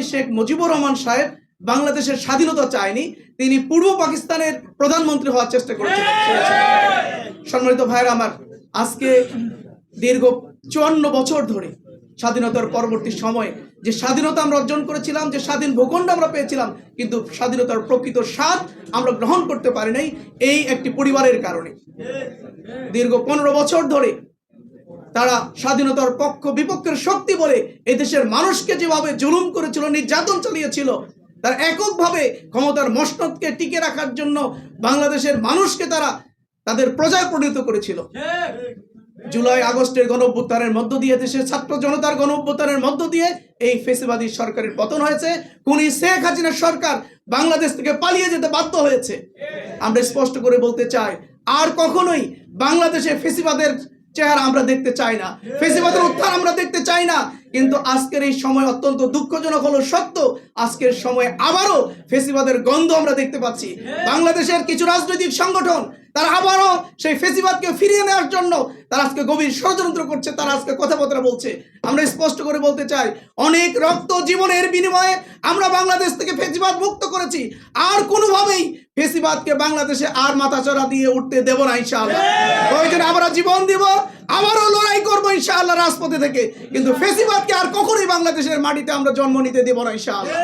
বঙ্গবন্ধু শেখ মুজিবুর রহমান সাহেব বাংলাদেশের স্বাধীনতা চায়নি, তিনি পূর্ব পাকিস্তানের প্রধানমন্ত্রী হওয়ার চেষ্টা করেছিলেন। সম্মানিত ভাইরা আমার আজকে দীর্ঘ চুয়ান্ন বছর ধরে স্বাধীনতার পরবর্তী সময়ে যে স্বাধীনতা আমরা অর্জন করেছিলাম, যে স্বাধীন ভূখণ্ড আমরা পেয়েছিলাম, কিন্তু স্বাধীনতার প্রকৃত স্বাদ আমরা গ্রহণ করতে পারি নাই, এই একটি পরিবারের কারণে। দীর্ঘ পনেরো বছর ধরে তারা স্বাধীনতার পক্ষ বিপক্ষের শক্তি বলে এদেশের মানুষকে যেভাবে জুলুম করেছিল, নির্যাতন চালিয়েছিল, তারা এককভাবে ক্ষমতার মসনদকে টিকে রাখার জন্য বাংলাদেশের মানুষকে তারা তাদের প্রজায় পরিণত করেছিল। জুলাই আগস্টের গণ অভ্যুত্থানের মধ্য দিয়ে দেশের ছাত্র জনতার গণ অভ্যুত্থানের মধ্য দিয়ে এই ফেসিবাদী সরকারের পতন হয়েছে। খুনি শেখ হাসিনার সরকার বাংলাদেশ থেকে পালিয়ে যেতে বাধ্য হয়েছে। আমরা স্পষ্ট করে বলতে চাই, আর কখনোই বাংলাদেশে ফেসিবাদের চেহারা আমরা দেখতে চাই না। ফেসিবাদের উত্থান আমরা দেখতে চাই না। কিন্তু আজকের এই সময় অত্যন্ত দুঃখজনক হলো সত্য। আজকের সময় আবারও ফেসিবাদের গন্ধ আমরা দেখতে পাচ্ছি। বাংলাদেশের কিছু রাজনৈতিক সংগঠন, তারা আবারও সেই ফেসিবাদকে ফিরিয়ে নেওয়ার জন্য তারা আজকে গভীর ষড়যন্ত্র করছে, তারা আজকে কথাবার্তা বলছে। আমরা স্পষ্ট করে বলতে চাই, অনেক রক্ত জীবনের বিনিময়ে আমরা বাংলাদেশ থেকে ফেসিবাদ মুক্ত করেছি। আর কোনোভাবেই ফেসিবাদকে বাংলাদেশে আর মাথাচড়া দিয়ে উঠতে দেব না, ইনশাআল্লাহ। প্রয়োজনে আমরা জীবন দিব, আবারও লড়াই করব, ইনশাআল্লাহ, রাজপথে থেকে। কিন্তু ফেসিবাদকে আর কখনোই বাংলাদেশের মাটিতে আমরা জন্ম নিতে দেব না, ইনশাআল্লাহ।